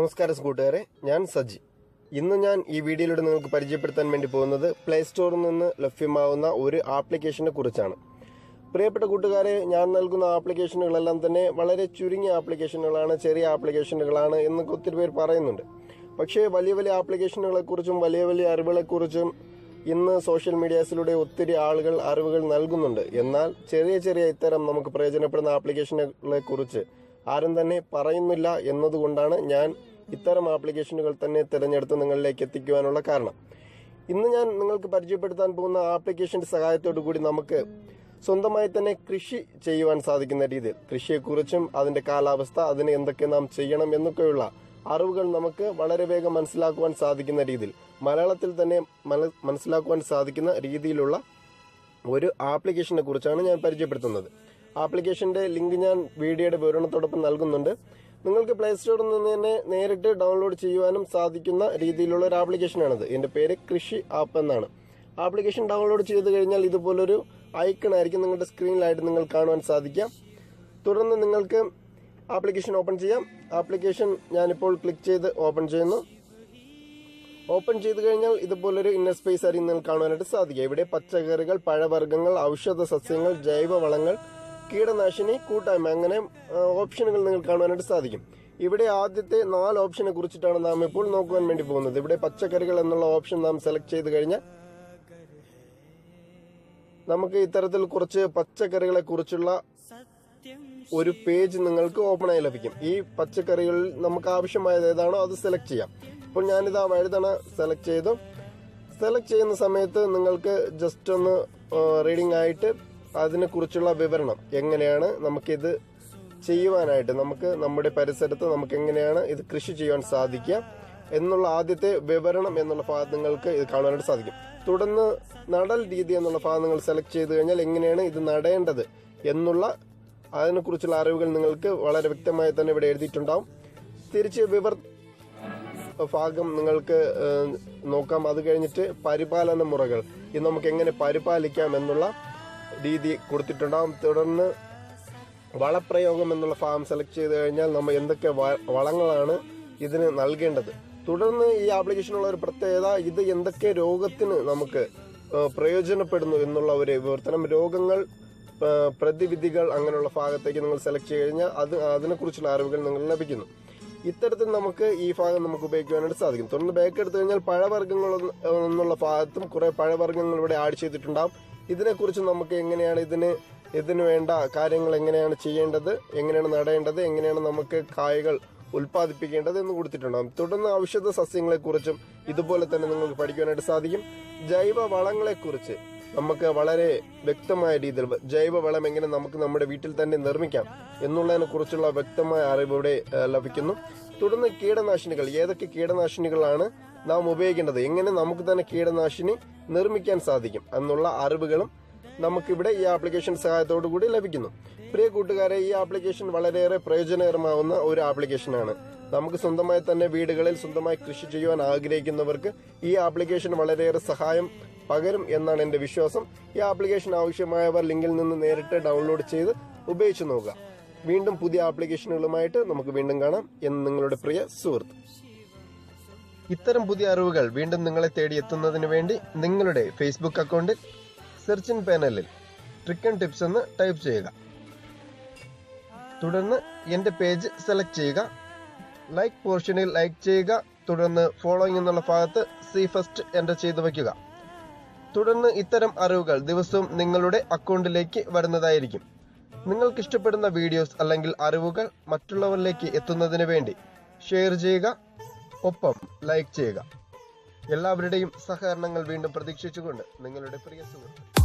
നമസ്കാരം കൂട്ടുകാരെ ഞാൻ സജി. ഇന്ന് ഞാൻ ഈ വീഡിയോയിലൂടെ നിങ്ങൾക്ക് പരിചയപ്പെടുത്താൻ വേണ്ടി പോകുന്നത് പ്ലേ സ്റ്റോറിൽ നിന്ന് ലഭ്യമാവുന്ന ഒരു ആപ്ലിക്കേഷനെ കുറിച്ചാണ്. പ്രിയപ്പെട്ട കൂട്ടുകാരെ ഞാൻ നൽകുന്ന ആപ്ലിക്കേഷനുകളെല്ലാം തന്നെ വളരെ ചുരുങ്ങിയ ആപ്ലിക്കേഷനുകളാണ് ചെറിയ ആപ്ലിക്കേഷനുകളാണ് എന്നൊക്കെ ഒത്തിരി പേർ പറയുന്നുണ്ട്. പക്ഷേ വലിയ വലിയ ആപ്ലിക്കേഷനുകളെക്കുറിച്ചും വലിയ വലിയ അറിവുകളെക്കുറിച്ചും ഇന്ന് സോഷ്യൽ മീഡിയാസിലൂടെ ഒത്തിരി ആളുകൾ അറിവുകൾ നൽകുന്നുണ്ട്. എന്നാൽ ചെറിയ ചെറിയ ഇത്തരം നമുക്ക് പ്രയോജനപ്പെടുന്ന ആപ്ലിക്കേഷനുകളെക്കുറിച്ച് ആരും തന്നെ പറയുന്നില്ല എന്നതുകൊണ്ടാണ് ഞാൻ ഇത്തരം ആപ്ലിക്കേഷനുകൾ തന്നെ തിരഞ്ഞെടുത്ത് നിങ്ങളിലേക്ക് എത്തിക്കുവാനുള്ള കാരണം. ഇന്ന് ഞാൻ നിങ്ങൾക്ക് പരിചയപ്പെടുത്താൻ പോകുന്ന ആപ്ലിക്കേഷന്റെ സഹായത്തോടു കൂടി നമുക്ക് സ്വന്തമായി തന്നെ കൃഷി ചെയ്യുവാൻ സാധിക്കുന്ന രീതിയിൽ കൃഷിയെക്കുറിച്ചും അതിന്റെ കാലാവസ്ഥ അതിന് എന്തൊക്കെ നാം ചെയ്യണം എന്നൊക്കെയുള്ള അറിവുകൾ നമുക്ക് വളരെ വേഗം മനസ്സിലാക്കുവാൻ സാധിക്കുന്ന രീതിയിൽ മലയാളത്തിൽ തന്നെ മന- മനസ്സിലാക്കുവാൻ സാധിക്കുന്ന രീതിയിലുള്ള ഒരു ആപ്ലിക്കേഷനെ കുറിച്ചാണ് ഞാൻ പരിചയപ്പെടുത്തുന്നത്. ആപ്ലിക്കേഷന്റെ ലിങ്ക് ഞാൻ വീഡിയോയുടെ വിവരണത്തോടൊപ്പം നൽകുന്നുണ്ട്. നിങ്ങൾക്ക് പ്ലേ സ്റ്റോറിൽ നിന്ന് തന്നെ നേരിട്ട് ഡൗൺലോഡ് ചെയ്യുവാനും സാധിക്കുന്ന രീതിയിലുള്ള ഒരു ആപ്ലിക്കേഷനാണിത് എന്റെ പേര് കൃഷി ആപ്പ് എന്നാണ്. ആപ്ലിക്കേഷൻ ഡൗൺലോഡ് ചെയ്ത് കഴിഞ്ഞാൽ ഇതുപോലൊരു ഐക്കൺ ആയിരിക്കും നിങ്ങളുടെ സ്ക്രീനിലായിട്ട് നിങ്ങൾ കാണുവാൻ സാധിക്കാം തുടർന്ന് നിങ്ങൾക്ക് ആപ്ലിക്കേഷൻ ഓപ്പൺ ചെയ്യാം. ആപ്ലിക്കേഷൻ ഞാനിപ്പോൾ ക്ലിക്ക് ചെയ്ത് ഓപ്പൺ ചെയ്യുന്നു. ഓപ്പൺ ചെയ്ത് കഴിഞ്ഞാൽ ഇതുപോലൊരു ഇന്നർ സ്പേസ് ആയിരിക്കും നിങ്ങൾ കാണുവാനായിട്ട് സാധിക്കുക. ഇവിടെ പച്ചക്കറികൾ പഴവർഗങ്ങൾ ഔഷധ സസ്യങ്ങൾ ജൈവവളങ്ങൾ കീടനാശിനി കൂട്ടായ്മ അങ്ങനെ ഓപ്ഷനുകൾ നിങ്ങൾ കാണുവാനായിട്ട് സാധിക്കും. ഇവിടെ ആദ്യത്തെ നാല് ഓപ്ഷനെ കുറിച്ചിട്ടാണ് നാം ഇപ്പോൾ നോക്കുവാൻ വേണ്ടി പോകുന്നത്. ഇവിടെ പച്ചക്കറികൾ എന്നുള്ള ഓപ്ഷൻ നാം സെലക്ട് ചെയ്ത് കഴിഞ്ഞാൽ നമുക്ക് ഇത്തരത്തിൽ കുറച്ച് പച്ചക്കറികളെ കുറിച്ചുള്ള ഒരു പേജ് നിങ്ങൾക്ക് ഓപ്പൺ ആയി ലഭിക്കും. ഈ പച്ചക്കറികളിൽ നമുക്ക് ആവശ്യമായത് ഏതാണോ അത് സെലക്ട് ചെയ്യാം. ഇപ്പോൾ ഞാനിത് ആ വഴുതണ സെലക്ട് ചെയ്തു. സെലക്ട് ചെയ്യുന്ന സമയത്ത് നിങ്ങൾക്ക് ജസ്റ്റ് ഒന്ന് റീഡിംഗ് ആയിട്ട് അതിനെക്കുറിച്ചുള്ള വിവരണം എങ്ങനെയാണ് നമുക്കിത് ചെയ്യുവാനായിട്ട് നമുക്ക് നമ്മുടെ പരിസരത്ത് നമുക്ക് എങ്ങനെയാണ് ഇത് കൃഷി ചെയ്യാൻ സാധിക്കുക എന്നുള്ള ആദ്യത്തെ വിവരണം എന്നുള്ള ഭാഗങ്ങൾക്ക് ഇത് കാണാനായിട്ട് സാധിക്കും. തുടർന്ന് നടൽ രീതി എന്നുള്ള ഭാഗങ്ങൾ സെലക്ട് ചെയ്ത് കഴിഞ്ഞാൽ എങ്ങനെയാണ് ഇത് നടേണ്ടത് എന്നുള്ള അതിനെക്കുറിച്ചുള്ള അറിവുകൾ നിങ്ങൾക്ക് വളരെ വ്യക്തമായി തന്നെ ഇവിടെ എഴുതിയിട്ടുണ്ടാവും. തിരിച്ച് വിവർ ഭാഗം നിങ്ങൾക്ക് നോക്കാം. അത് കഴിഞ്ഞിട്ട് പരിപാലന മുറകൾ. ഇത് നമുക്ക് എങ്ങനെ പരിപാലിക്കാം എന്നുള്ള രീതി കൊടുത്തിട്ടുണ്ടാവും. തുടർന്ന് വളപ്രയോഗം എന്നുള്ള ഫാം സെലക്ട് ചെയ്ത് കഴിഞ്ഞാൽ നമ്മൾ എന്തൊക്കെ വളങ്ങളാണ് ഇതിന് നൽകേണ്ടത്. തുടർന്ന് ഈ ആപ്ലിക്കേഷനുള്ള ഒരു പ്രത്യേകത ഇത് എന്തൊക്കെ രോഗത്തിന് നമുക്ക് പ്രയോജനപ്പെടുന്നു എന്നുള്ള ഒരു വിവർത്തനം. രോഗങ്ങൾ പ്രതിവിധികൾ അങ്ങനെയുള്ള ഭാഗത്തേക്ക് നിങ്ങൾ സെലക്ട് ചെയ്ത് കഴിഞ്ഞാൽ അത് അതിനെക്കുറിച്ചുള്ള അറിവുകൾ നിങ്ങൾ ലഭിക്കുന്നു. ഇത്തരത്തിൽ നമുക്ക് ഈ ഭാഗം നമുക്ക് ഉപയോഗിക്കുവാനായിട്ട് സാധിക്കും. തുടർന്ന് ബാക്ക് എടുത്തു കഴിഞ്ഞാൽ പഴവർഗങ്ങൾ എന്ന് എന്നുള്ള ഭാഗത്തും കുറെ പഴവർഗങ്ങൾ ഇവിടെ ആഡ് ചെയ്തിട്ടുണ്ടാവും. ഇതിനെക്കുറിച്ച് നമുക്ക് എങ്ങനെയാണ് ഇതിന് ഇതിന് വേണ്ട കാര്യങ്ങൾ എങ്ങനെയാണ് ചെയ്യേണ്ടത് എങ്ങനെയാണ് നടേണ്ടത് എങ്ങനെയാണ് നമുക്ക് കായകൾ ഉൽപ്പാദിപ്പിക്കേണ്ടത് എന്ന് കൊടുത്തിട്ടുണ്ടാകും തുടർന്ന് ഔഷധ സസ്യങ്ങളെക്കുറിച്ചും ഇതുപോലെ തന്നെ നിങ്ങൾക്ക് പഠിക്കുവാനായിട്ട് സാധിക്കും. ജൈവ വളങ്ങളെക്കുറിച്ച് നമുക്ക് വളരെ വ്യക്തമായ രീതിയിൽ ജൈവ വളം എങ്ങനെ നമുക്ക് നമ്മുടെ വീട്ടിൽ തന്നെ നിർമ്മിക്കാം എന്നുള്ളതിനെ കുറിച്ചുള്ള വ്യക്തമായ അറിവ് ലഭിക്കുന്നു. തുടർന്ന് കീടനാശിനികൾ ഏതൊക്കെ കീടനാശിനികളാണ് നാം ഉപയോഗിക്കേണ്ടത്? എങ്ങനെ നമുക്ക് തന്നെ കീടനാശിനി നിർമ്മിക്കാൻ സാധിക്കും എന്നുള്ള അറിവുകളും നമുക്കിവിടെ ഈ ആപ്ലിക്കേഷൻ സഹായത്തോടു കൂടി ലഭിക്കുന്നു. പ്രിയ കൂട്ടുകാരെ ഈ ആപ്ലിക്കേഷൻ വളരെയേറെ പ്രയോജനകരമാവുന്ന ഒരു ആപ്ലിക്കേഷനാണ്. നമുക്ക് സ്വന്തമായി തന്നെ വീടുകളിൽ സ്വന്തമായി കൃഷി ചെയ്യുവാൻ ആഗ്രഹിക്കുന്നവർക്ക് ഈ ആപ്ലിക്കേഷൻ വളരെയേറെ സഹായം പകരും എന്നാണ് എന്റെ വിശ്വാസം. ഈ ആപ്ലിക്കേഷൻ ആവശ്യമായവർ ലിങ്കിൽ നിന്ന് നേരിട്ട് ഡൗൺലോഡ് ചെയ്ത് ഉപയോഗിച്ച് നോക്കുക. വീണ്ടും പുതിയ ആപ്ലിക്കേഷനുകളുമായിട്ട് നമുക്ക് വീണ്ടും കാണാം. എന്ന് നിങ്ങളുടെ പ്രിയ സുഹൃത്ത്. ഇത്തരം പുതിയ അറിവുകൾ വീണ്ടും നിങ്ങളെ തേടി എത്തുന്നതിന് വേണ്ടി നിങ്ങളുടെ ഫേസ്ബുക്ക് അക്കൗണ്ടിൽ സെർച്ചിൻ പാനലിൽ ട്രിക്കൻ ടിപ്സ് എന്ന് ടൈപ്പ് ചെയ്യുക. തുടർന്ന് എന്റെ പേജ് സെലക്ട് ചെയ്യുക. ലൈക്ക് പോർഷനിൽ ലൈക്ക് ചെയ്യുക. തുടർന്ന് ഫോളോയിങ് എന്നുള്ള ഭാഗത്ത് സി ഫസ്റ്റ് എന്റർ ചെയ്ത് വയ്ക്കുക. തുടർന്ന് ഇത്തരം അറിവുകൾ ദിവസവും നിങ്ങളുടെ അക്കൗണ്ടിലേക്ക് വരുന്നതായിരിക്കും. നിങ്ങൾക്ക് ഇഷ്ടപ്പെടുന്ന വീഡിയോസ് അല്ലെങ്കിൽ അറിവുകൾ മറ്റുള്ളവരിലേക്ക് എത്തുന്നതിന് വേണ്ടി ഷെയർ ചെയ്യുക ഒപ്പം ലൈക്ക് ചെയ്യുക. എല്ലാവരുടെയും സഹകരണങ്ങൾ വീണ്ടും പ്രതീക്ഷിച്ചുകൊണ്ട് നിങ്ങളുടെ പ്രിയ സുഹൃത്ത്